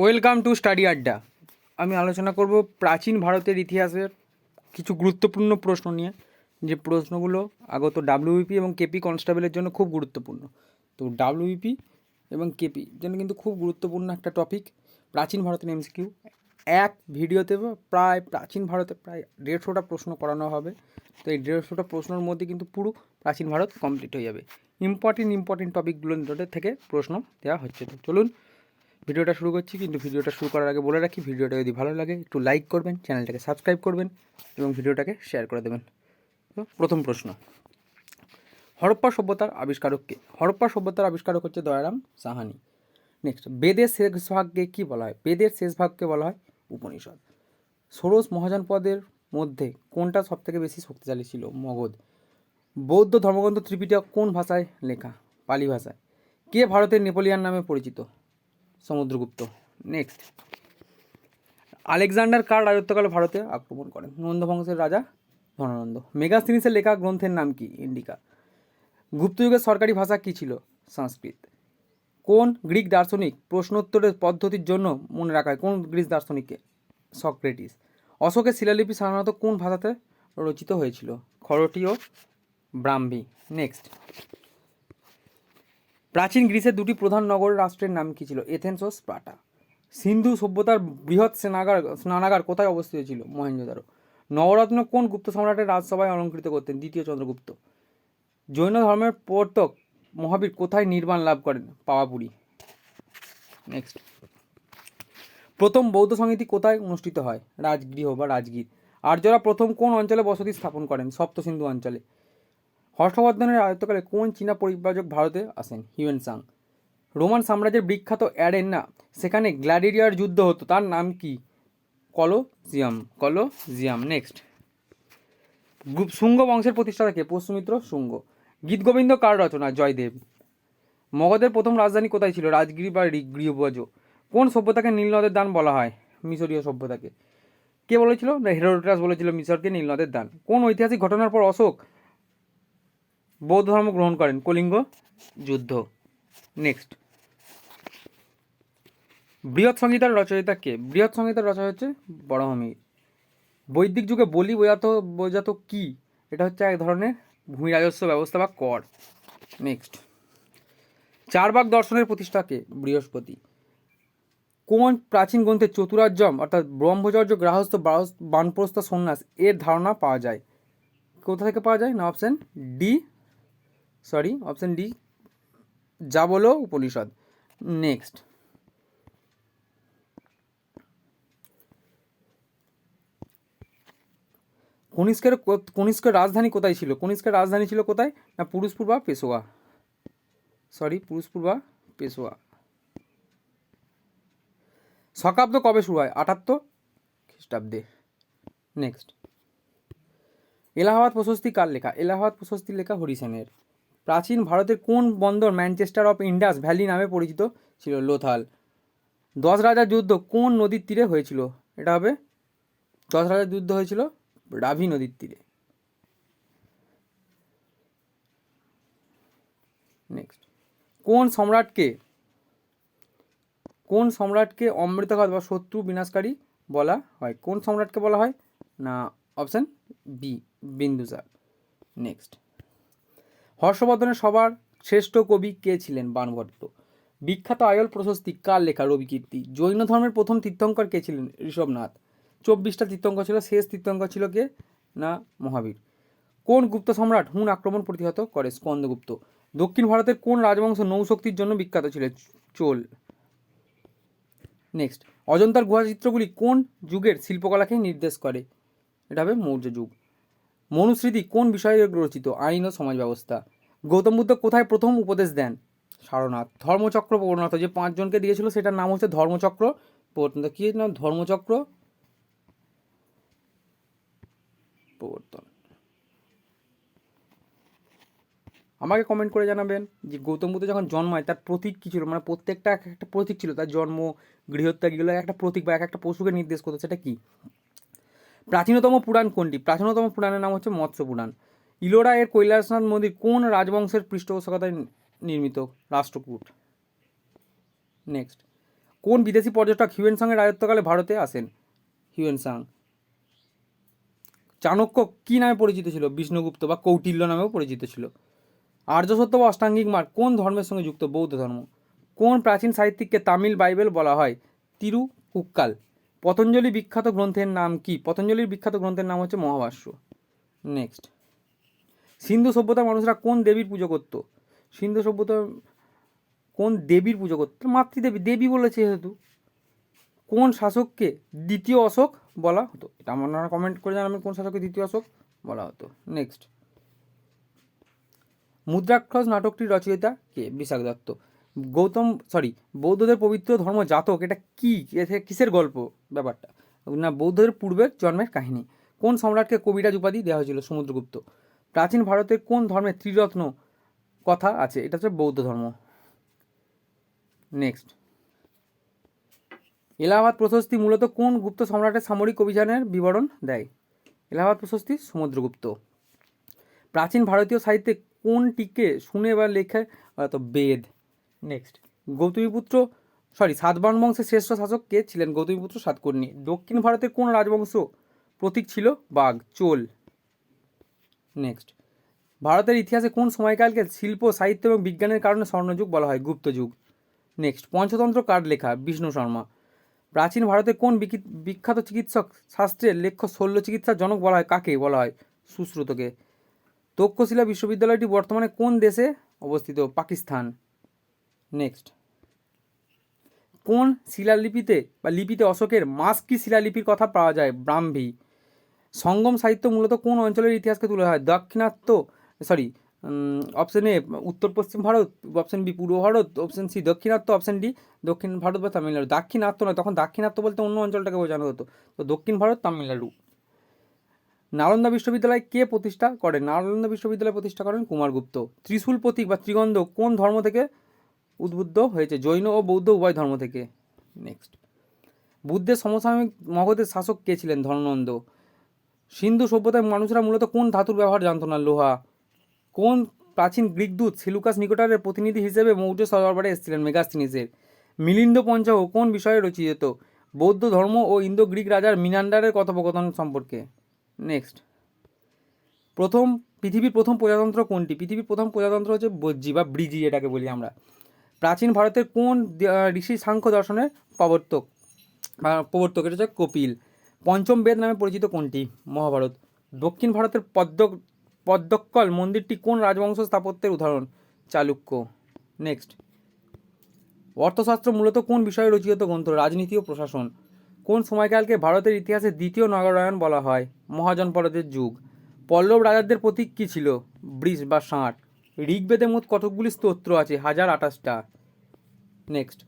Welcome to study আড্ডা আমি আলোচনা করব প্রাচীন ভারতের ইতিহাসের কিছু গুরুত্বপূর্ণ প্রশ্ন নিয়ে। যে প্রশ্নগুলো আগত ডাব্লিউপি এবং কেপি কনস্টেবলের জন্য খুব গুরুত্বপূর্ণ। তো ডাব্লিউপি এবং কেপি জন্য কিন্তু খুব গুরুত্বপূর্ণ একটা টপিক প্রাচীন ভারতের এমসিকিউ এক ভিডিওতে প্রায় প্রাচীন ভারতে প্রায় দেড়শোটা প্রশ্ন করানো হবে। তো এই দেড়শোটা প্রশ্নের মধ্যে কিন্তু পুরো প্রাচীন ভারত কমপ্লিট হয়ে যাবে। ইম্পর্টেন্ট ইম্পর্টেন্ট টপিকগুলোর থেকে প্রশ্ন দেওয়া হচ্ছে। তো চলুন ভিডিওটা শুরু করছি, কিন্তু ভিডিওটা শুরু করার আগে বলে রাখি, ভিডিওটা যদি ভালো লাগে, একটু লাইক করবেন, চ্যানেলটাকে সাবস্ক্রাইব করবেন এবং ভিডিওটাকে শেয়ার করে দেবেন। প্রথম প্রশ্ন। হরপ্পা সভ্যতার আবিষ্কারককে, হরপ্পা সভ্যতার আবিষ্কারক হচ্ছে দয়ারাম সাহানি। নেক্সট বেদের শেষ ভাগকে কী বলা হয়? বেদের শেষ ভাগকে বলা হয় উপনিষদ। ষোড়শ মহাজনপদের মধ্যে কোনটা সবথেকে বেশি শক্তিশালী ছিল? মগধ। বৌদ্ধ ধর্মগ্রন্থ ত্রিপিটক কোন ভাষায় লেখা? পালি ভাষায়। কে ভারতের নেপোলিয়ান নামে পরিচিত? সমুদ্রগুপ্ত। নেক্সট আলেকজান্ডার কার রাজত্বকালে ভারতে আক্রমণ করেন। নন্দ বংশের রাজা ধনানন্দ। মেগাস্তিনিসের লেখা গ্রন্থের নাম কি? ইন্ডিকা। গুপ্তযুগের সরকারি ভাষা কী ছিল? সংস্কৃত। কোন গ্রিক দার্শনিক প্রশ্নোত্তরের পদ্ধতির জন্য মনে রাখা হয় কোন গ্রিক দার্শনিককে? সক্রেটিস। অশোকের শিলালিপি সাধারণত কোন ভাষাতে রচিত হয়েছিল? খরটীয় ব্রাহ্মী। নেক্সট প্রাচীন গ্রিসের দুটি প্রধান নগর রাষ্ট্রের নাম কী ছিল? এথেন্স ও স্পার্টা সিন্ধু সভ্যতার বৃহৎ স্নানাগার স্নানাগার কোথায় অবস্থিত ছিল? মহেঞ্জোদারো নবরত্ন কোন গুপ্ত সম্রাটের রাজসভায় অলঙ্কৃত করতেন? দ্বিতীয় চন্দ্রগুপ্ত। জৈন ধর্মের প্রবর্তক মহাবীর কোথায় নির্মাণ লাভ করেন? পাওয়াপুরি। নেক্সট প্রথম বৌদ্ধ সমিতি কোথায় অনুষ্ঠিত হয়? রাজগৃহ বা রাজগীর। আর্যরা প্রথম কোন অঞ্চলে বসতি স্থাপন করেন? সপ্ত সিন্ধু অঞ্চলে। হর্ষবর্ধনের রাজত্বকালে কোন চীনা পরিব্রাজক ভারতে আসেন? হিউয়েন সাং রোমান সাম্রাজ্যের বিখ্যাত অ্যারেনা, সেখানে গ্ল্যাডিরিয়ার যুদ্ধ হতো। তার নাম কি? কলোজিয়াম কলোজিয়াম নেক্সট শুঙ্গ বংশের প্রতিষ্ঠাতাকে পশ্চিমিত্র শুঙ্গ। গীতগোবিন্দ কার রচনা? জয়দেব। মগধের প্রথম রাজধানী কোথায় ছিল? রাজগিরি বা গৃহবজ কোন সভ্যতাকে নীলনদের দান বলা হয়? মিশরীয় সভ্যতাকে। কে বলেছিল? হেরোডোটাস বলেছিল মিশরকে নীলনদের দান। কোন ঐতিহাসিক ঘটনার পর অশোক বৌদ্ধ ধর্ম গ্রহণ করেন। কলিঙ্গ যুদ্ধ। নেক্সট বৃহৎ সংহিতার রচয়িতা কে? বৃহৎ সংহিতার রচয়িতা হচ্ছে বড়হমি বৈদিক যুগে বলি বোঝাত, বোঝাতো কি? এটা হচ্ছে এক ধরনের ভূমি রাজস্ব ব্যবস্থা বা কর। নেক্সট চারবাগ দর্শনের প্রতিষ্ঠাকে বৃহস্পতি। কোন প্রাচীন গ্রন্থে চতুরার্যম অর্থাৎ ব্রহ্মচর্য গ্রাহস্থ বানপ্রস্থ, সন্ন্যাস, এর ধারণা পাওয়া যায়? কোথা থেকে পাওয়া যায়? না option D sorry option D যা বলো উপনিষদ। নেক্সট কনিষ্কের কনিষ্কের রাজধানী কোথায় ছিল? কনিষ্কের রাজধানী ছিল কোথায়? না, পুরুষপুর বা পেশোয়া? সরি পুরুষপুর বা পেশোয়া। শকাব্দ কবে শুরু হয়? আটাত্তর খ্রিস্টাব্দে। নেক্সট এলাহাবাদ প্রশস্তি কার লেখা? এলাহাবাদ প্রশস্তি লেখা হরিসেনের। প্রাচীন ভারতের কোন বন্দর ম্যানচেস্টার অফ ইন্ডাস ভ্যালি নামে পরিচিত ছিল? লোথাল। দশ রাজার যুদ্ধ কোন নদীর তীরে হয়েছিল? এটা হবে দশ রাজার যুদ্ধ হয়েছিল রাভি নদীর তীরে। নেক্সট কোন সম্রাটকে কোন সম্রাটকে অমৃতঘাত বা শত্রু বিনাশকারী বলা হয়? কোন সম্রাটকে বলা হয়? না অপশান বি বিন্দুসার। নেক্সট হর্ষবর্ধনের সবার শ্রেষ্ঠ কবি কে ছিলেন বাণভট্ট বিখ্যাত আয়ল প্রশস্তি কার লেখা রবিকীর্তি? জৈন ধর্মের প্রথম তীর্থঙ্কর কে ছিলেন ঋষভনাথ? চব্বিশটা তীর্থঙ্কর ছিল, শেষ তীর্থঙ্কর ছিল কে? না, মহাবীর। কোন গুপ্ত সম্রাট হুন আক্রমণ প্রতিহত করে? স্কন্দগুপ্ত। দক্ষিণ ভারতের কোন রাজবংশ নৌশক্তির জন্য বিখ্যাত ছিল? চোল। নেক্সট। অজন্তার গুহাচিত্রগুলি কোন যুগের শিল্পকলাকে নির্দেশ করে? এটা হবে মৌর্য যুগ। মনুস্মৃতি কোন বিষয়ে রচিত? আইন ও সমাজ ব্যবস্থা। গৌতম বুদ্ধ কোথায় প্রথম উপদেশ দেন? সারনাথ। ধর্মচক্র প্রবর্তন যে পাঁচজনকে দিয়েছিল, সেটার নাম হচ্ছে ধর্মচক্র প্রবর্তন কি নাম? ধর্মচক্র প্রবর্তন আমাকে কমেন্ট করে জানাবেন যে গৌতম বুদ্ধ যখন জন্মায়, তার প্রতীক কী ছিল? মানে প্রত্যেকটা এক একটা প্রতীক ছিল। তার জন্ম, গৃহত্যাগ একটা প্রতীক বা এক একটা পশুকে নির্দেশ করতো, সেটা কি? প্রাচীনতম পুরাণ কোনটি? প্রাচীনতম পুরাণের নাম হচ্ছে মৎস্য পুরাণ। ইলোরা এর কৈলাসনাথ মন্দির কোন রাজবংশের পৃষ্ঠপোষকতায় নির্মিত? রাষ্ট্রকূট। নেক্সট কোন বিদেশি পর্যটক হিউয়েন সঙ্গের রাজত্বকালে ভারতে আসেন? হিউয়েন সাং চাণক্য কী নামে পরিচিত ছিল? বিষ্ণুগুপ্ত বা কৌটিল্য নামেও পরিচিত ছিল। আর্যসত্য বা অষ্টাঙ্গিক মার্গ কোন ধর্মের সঙ্গে যুক্ত? বৌদ্ধ ধর্ম। কোন প্রাচীন সাহিত্যিককে তামিল বাইবেল বলা হয়? তিরু, কুক্কাল। পতঞ্জলি বিখ্যাত গ্রন্থের নাম কি? পতঞ্জলির বিখ্যাত গ্রন্থের নাম হচ্ছে মহাভাষ্য। নেক্সট সিন্ধু সভ্যতার মানুষরা কোন দেবীর পুজো করত? সিন্ধু সভ্যতা কোন দেবীর পুজো করত? মাতৃদেবী, দেবী বলেছে যেহেতু। কোন শাসককে দ্বিতীয় অশোক বলা হতো? এটা আপনারা কমেন্ট করে জানাবেন, কোন শাসককে দ্বিতীয় অশোক বলা হতো। নেক্সট মুদ্রাক্ষস নাটকটির রচয়িতা কে? বিশাখ দত্ত। গৌতম সরি বৌদ্ধদের পবিত্র ধর্ম জাতক, এটা কি? কিসের গল্প? ব্যাপারটা। না, বৌদ্ধদের পূর্বের জন্মের কাহিনী। কোন সম্রাটকে কবিরাজ উপাধি দেওয়া হয়েছিল? সমুদ্রগুপ্ত। প্রাচীন ভারতের কোন ধর্মের ত্রিরত্ন কথা আছে? এটা হচ্ছে বৌদ্ধ ধর্ম। নেক্সট এলাহাবাদ প্রশস্তি মূলত কোন গুপ্ত সম্রাটের সামরিক অভিযানের বিবরণ দেয়? এলাহাবাদ প্রশস্তি, সমুদ্রগুপ্ত। প্রাচীন ভারতীয় সাহিত্যে কোনটিকে শুনে বা লেখে? তো বেদ। নেক্সট গৌতমীপুত্র সরি সাতবাহন বংশের শ্রেষ্ঠ শাসক কে ছিলেন গৌতমীপুত্র সাতকর্ণী? দক্ষিণ ভারতের কোন রাজবংশ প্রতীক ছিল? বাঘ, চোল। নেক্সট ভারতের ইতিহাসে কোন সময়কালকে শিল্প, সাহিত্য এবং বিজ্ঞানের কারণে স্বর্ণযুগ বলা হয়? গুপ্ত যুগ। নেক্সট পঞ্চতন্ত্র কার লেখা? বিষ্ণু শর্মা। প্রাচীন ভারতে কোন বিখ্যাত চিকিৎসক শাস্ত্রের লেখ্য শল্য চিকিৎসার জনক বলা হয়? কাকে বলা হয়? সুশ্রুতকে। তক্ষশিলা বিশ্ববিদ্যালয়টি বর্তমানে কোন দেশে অবস্থিত? পাকিস্তান। নেক্সট। কোন শিলালিপিতে বা লিপিতে অশোকের মাস্কি শিলালিপির কথা পাওয়া যায়? ব্রাহ্মী। সঙ্গম সাহিত্য মূলত কোন অঞ্চলের ইতিহাসকে তুলে হয় দাক্ষিণাত্য সরি অপশন এ উত্তর পশ্চিম ভারত অপশন বি পূর্ব Bharat option C Dakshinatya option D দক্ষিণ ভারত বা তামিলনাড়ু। দাক্ষিণাত্য নয়, তখন দাক্ষিণাত্য বলতে অন্য অঞ্চলটাকে বোঝানো হতো। তো দক্ষিণ ভারত, তামিলনাড়ু। নালন্দা বিশ্ববিদ্যালয় কে প্রতিষ্ঠা করেন? নালন্দা বিশ্ববিদ্যালয় প্রতিষ্ঠা করেন কুমারগুপ্ত ত্রিশূল প্রতীক বা ত্রিগন্ধ কোন ধর্ম থেকে উদ্বুদ্ধ হয়েছে, জৈন ও বৌদ্ধ উভয় ধর্ম থেকে। নেক্সট বুদ্ধের সমসাময়িক মগধের শাসক কে ছিলেন ধর্মনন্দ? সিন্ধু সভ্যতায় মানুষরা মূলত কোন ধাতুর ব্যবহার জানতো না? লোহা। কোন প্রাচীন গ্রিক দূত সিলুকাস নিকটারের প্রতিনিধি হিসেবে মৌর্য সরবরাহে এসেছিলেন? মেগাস্তিনিসের মিলিন্দ পঞ্চক কোন বিষয়ে রচিত? বৌদ্ধ ধর্ম ও ইন্দো গ্রিক রাজার মিনান্ডারের কথোপকথন সম্পর্কে। নেক্সট প্রথম, পৃথিবীর প্রথম প্রজাতন্ত্র কোনটি? পৃথিবীর প্রথম প্রজাতন্ত্র হচ্ছে বজ্জি বা ব্রিজি, এটাকে বলি আমরা। প্রাচীন ভারতের কোন ঋষি সাংখ্য দর্শনের প্রবর্তক প্রবর্তক এটা হচ্ছে কপিল। পঞ্চম বেদ নামে পরিচিত কোনটি? মহাভারত। দক্ষিণ ভারতের পদ্ম পদ্মক্কল মন্দিরটি কোন রাজবংশ স্থাপত্যের উদাহরণ? চালুক্য। নেক্সট। অর্থশাস্ত্র মূলত কোন বিষয়ে রচিত গ্রন্থ? রাজনীতি ও প্রশাসন। কোন সময়কালকে ভারতের ইতিহাসে দ্বিতীয় নগরায়ণ বলা হয়? মহাজনপদের যুগ। পল্লব রাজাদের প্রতীক কী ছিল? বৃষ বা ষাঁড়। ঋগ্বেদে মোট কতকগুলি স্তোত্র আছে? হাজার আঠাশটা। নেক্সট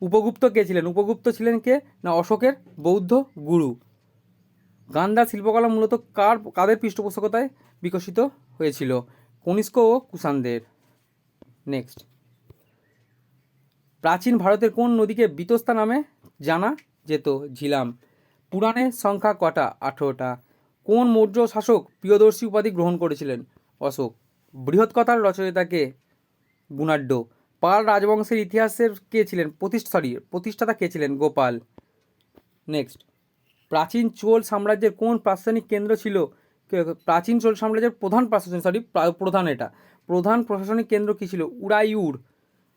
উপগুপ্ত কে ছিলেন? উপগুপ্ত ছিলেন কে? না, অশোকের বৌদ্ধ গুরু। গান্ধার শিল্পকলা মূলত কার, কাদের পৃষ্ঠপোষকতায় বিকশিত হয়েছিল? কনিষ্ক ও কুষাণদের। নেক্সট প্রাচীন ভারতের কোন নদীকে বিতস্তা নামে জানা যেত? ঝিলাম। পুরাণের সংখ্যা কটা? আঠেরোটা। কোন মৌর্য শাসক প্রিয়দর্শী উপাধি গ্রহণ করেছিলেন? অশোক। বৃহৎ কথার রচয়িতাকে গুণাঢ্য। পাল রাজবংশের ইতিহাসের কে ছিলেন? প্রতিষ্ঠা সরি প্রতিষ্ঠাতা কে ছিলেন গোপাল? নেক্সট প্রাচীন চোল সাম্রাজ্যের কোন প্রশাসনিক কেন্দ্র ছিল? প্রাচীন চোল সাম্রাজ্যের প্রধান প্রশাসন সরি প্রধান এটা। প্রধান প্রশাসনিক কেন্দ্র কী ছিল? উড়াইউর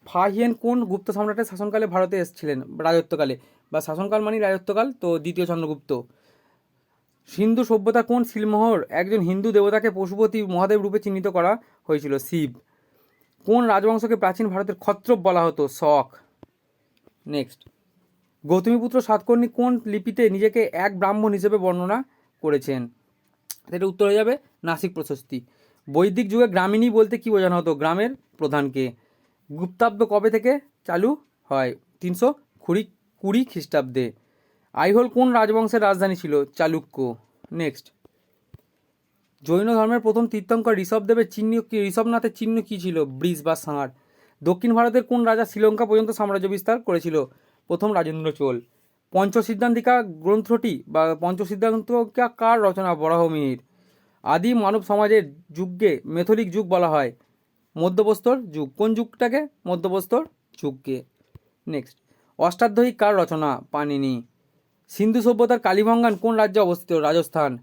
ফাহিয়েন কোন গুপ্ত সম্রাটের শাসনকালে ভারতে এসেছিলেন? রাজত্বকালে। বা শাসনকাল মানেই রাজত্বকাল, তো দ্বিতীয় চন্দ্রগুপ্ত। সিন্ধু সভ্যতা কোন শিলমোহর? একজন হিন্দু দেবতাকে পশুপতি মহাদেব রূপে চিহ্নিত করা হয়েছিল শিব। কোন রাজবংশকে প্রাচীন ভারতের ক্ষত্রপ বলা হতো? শক। নেক্সট। গৌতমীপুত্র সাতকর্ণী কোন লিপিতে নিজেকে এক ব্রাহ্মণ হিসেবে বর্ণনা করেছেন? এটা উত্তর হয়ে যাবে নাসিক প্রশস্তি। বৈদিক যুগে গ্রামীণী বলতে কি বোঝানো হতো? গ্রামের প্রধানকে। গুপ্তাব্দ কবে থেকে চালু হয়? তিনশো কুড়ি কুড়ি খ্রিস্টাব্দে। আইহোল কোন রাজবংশের রাজধানী ছিল? চালুক্য। নেক্সট। জৈন ধর্মের প্রথম তীর্থঙ্কর ঋষভদেবের চিহ্ন কি? ঋষভনাথের চিহ্ন কী ছিল? ব্রিজ বা ষাঁড় দক্ষিণ ভারতের কোন রাজা শ্রীলঙ্কা পর্যন্ত সাম্রাজ্য বিস্তার করেছিল? প্রথম রাজেন্দ্র চোল। পঞ্চসিদ্ধান্তিকা গ্রন্থটি বা পঞ্চসিদ্ধান্তিকা কার রচনা? বরাহমিহির। আদি মানব সমাজের যুগকে মেথলিক যুগ বলা হয়। মধ্যপ্রস্তর যুগ। কোন যুগটাকে? মধ্যপ্রস্তর যুগকে। নেক্সট। অষ্টাধ্যায়ী কার রচনা? পানিনি। সিন্ধু সভ্যতার কালীভঙ্গান কোন রাজ্যে অবস্থিত? রাজস্থান।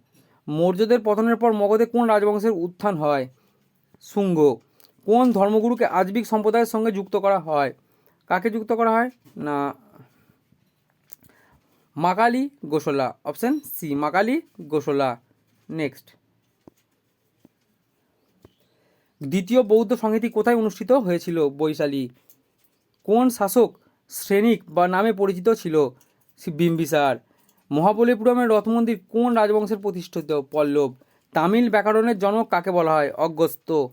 মৌর্যদের পতনের পর মগধে কোন রাজবংশের উত্থান হয়? শুঙ্গ। কোন ধর্মগুরুকে আজবিক সম্প্রদায়ের সঙ্গে যুক্ত করা হয়? কাকে যুক্ত করা হয়? না, Makkhali Gosala. Option C, Makkhali Gosala. Next. দ্বিতীয় বৌদ্ধ সংহিতি কোথায় অনুষ্ঠিত হয়েছিল বৈশালী? কোন শাসক শ্রেণিক বা নামে পরিচিত ছিল? বিম্বিসার। মহাবলীপুরমের রথ মন্দির কোন রাজবংশের প্রতিষ্ঠিত? পল্লব, তামিল ব্যাকরণের জনক কাকে বলা হয়? অগস্ত্য,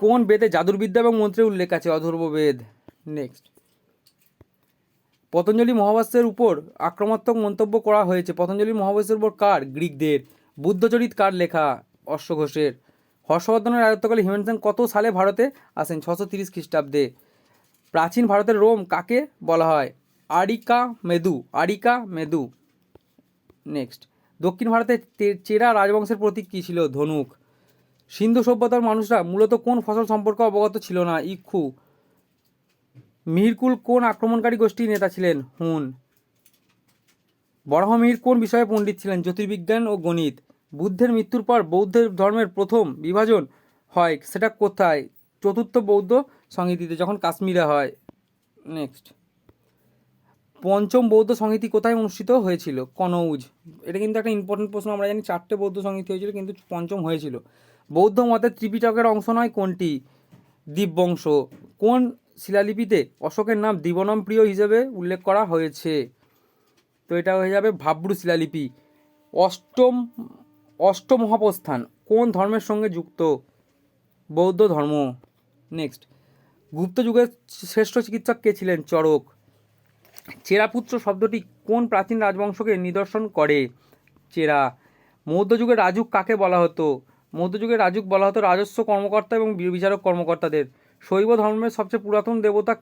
কোন বেদে জাদুর্বিদ্যা এবং মন্ত্রের উল্লেখ আছে? অধর্ব বেদ। নেক্সট পতঞ্জলি মহাভাষ্যের উপর আক্রমণাত্মক মন্তব্য করা হয়েছে। পতঞ্জলি মহাভাষ্যের উপর কার? গ্রিকদের। বুদ্ধচরিত কার লেখা? অশ্ব ঘোষের। হর্ষবর্ধনের রাজত্বকালে সেন কত সালে ভারতে আসেন? ছশো তিরিশ খ্রিস্টাব্দে। প্রাচীন ভারতের রোম কাকে বলা হয়? Arikamedu Arikamedu next. দক্ষিণ ভারতে চেরা রাজবংশের প্রতীক কী ছিল? ধনুক। সিন্ধু সভ্যতার মানুষরা মূলত কোন ফসল সম্পর্কে অবগত ছিল না? ইক্ষু। মিহিরকুল কোন আক্রমণকারী গোষ্ঠীর নেতা ছিলেন? হুন। বরাহমিহির কোন বিষয়ে পণ্ডিত ছিলেন? জ্যোতির্বিজ্ঞান ও গণিত। বুদ্ধের মৃত্যুর পর বৌদ্ধ ধর্মের প্রথম বিভাজন হয় সেটা কোথায়? চতুর্থ বৌদ্ধ সংহিতিতে, যখন কাশ্মীরে হয়। নেক্সট। পঞ্চম বৌদ্ধ সংহিতি কোথায় অনুষ্ঠিত হয়েছিল? কনৌজ। এটা কিন্তু একটা ইম্পর্টেন্ট প্রশ্ন, আমরা জানি চারটে বৌদ্ধ সংহিতি হয়েছিল, কিন্তু পঞ্চম হয়েছিল। বৌদ্ধ মতের ত্রিপিটকের অংশ নয়, কোনটি? দীপবংশ কোন শিলালিপিতে অশোকের নাম দিবনম প্রিয় হিসেবে উল্লেখ করা হয়েছে? তো এটা হয়ে যাবে ভাব্রু শিলালিপি। অষ্টম অষ্টম মহাপ্রস্থান, কোন ধর্মের সঙ্গে যুক্ত? বৌদ্ধ ধর্ম। নেক্সট গুপ্ত যুগের শ্রেষ্ঠ চিকিৎসক কে ছিলেন? চরক চেরাপুত্র শব্দটি কোন প্রাচীন রাজবংশকে নিদর্শন করে? চেরা, মধ্যযুগের রাজুক কাকে বলা হতো? মধ্যযুগের রাজুক বলা হতো রাজস্ব কর্মকর্তা এবং বিচারক কর্মকর্তাদের। শৈব ধর্মের সবচেয়ে পুরাতন দেবতা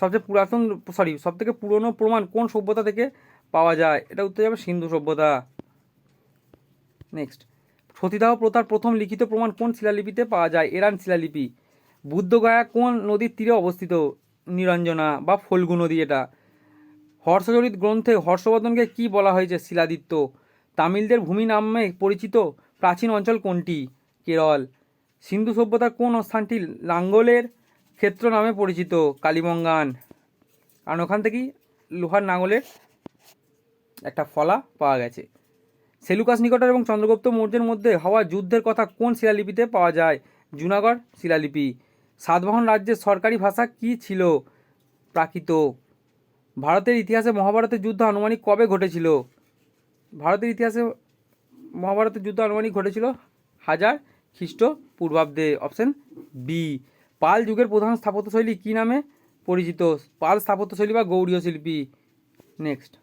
সবচেয়ে পুরাতন সরি সবথেকে পুরনো প্রমাণ কোন সভ্যতা থেকে পাওয়া যায়? এটা উত্তর যাবে সিন্ধু সভ্যতা। নেক্সট সতীদাহ প্রথার প্রথম লিখিত প্রমাণ কোন শিলালিপিতে পাওয়া যায়? এরান শিলালিপি। বুদ্ধগয়া কোন নদীর তীরে অবস্থিত? নিরঞ্জনা বা ফল্গু নদী এটা। হর্ষচরিত গ্রন্থে হর্ষবর্ধনকে কি বলা হয়েছে শিলাদিত্য? তামিলদের ভূমি নামে পরিচিত প্রাচীন অঞ্চল কোনটি? কেরল। সিন্ধু সভ্যতার কোন স্থানটি লাঙ্গলের ক্ষেত্র নামে পরিচিত? কালীমঙ্গান। কারণ ওখান থেকেই লোহার নাঙ্গলের একটা ফলা পাওয়া গেছে। সেলুকাস নিকটার এবং চন্দ্রগুপ্ত মৌর্যের মধ্যে হওয়া যুদ্ধের কথা কোন শিলালিপিতে পাওয়া যায়? জুনাগড় শিলালিপি। সাতবাহন রাজ্যের সরকারি ভাষা কি ছিল? প্রাকৃত। ভারতের ইতিহাসে মহাভারতের যুদ্ধ আনুমানিক কবে ঘটেছিল? ভারতের ইতিহাসে মহাভারতের যুদ্ধ আনুমানিক ঘটেছিল হাজার খ্রিস্ট পূর্বাব্দে। অপশন বি, পাল যুগের প্রধান স্থাপত্যশৈলী কী নামে পরিচিত? পাল স্থাপত্যশৈলী বা গৌড়ীয় শিল্পী। নেক্সট।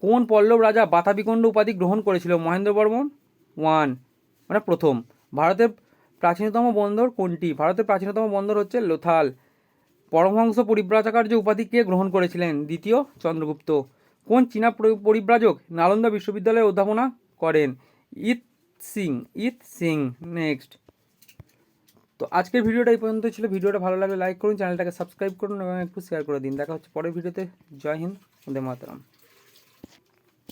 কোন পল্লব রাজা বাতাবিকণ্ড উপাধি গ্রহণ করেছিল? মহেন্দ্র বর্মন। ওয়ান। মানে প্রথম। ভারতের প্রাচীনতম বন্দর কোনটি? ভারতের প্রাচীনতম বন্দর হচ্ছে লোথাল। পরমহংস পরিব্রাজকার্য উপাধি কে গ্রহণ করেছিলেন? দ্বিতীয় চন্দ্রগুপ্ত। কোন চীনা পরি- পরিব্রাজক নালন্দা বিশ্ববিদ্যালয়ে অধ্যাপনা করেন? I Tsing I Tsing next তো আজকের ভিডিওটা এই পর্যন্ত ছিল। ভিডিওটা ভালো লাগলে লাইক করুন, চ্যানেলটাকে সাবস্ক্রাইব করুন এবং একটু শেয়ার করে দিন। দেখা হচ্ছে পরের ভিডিওতে। জয় হিন্দ মাতরম।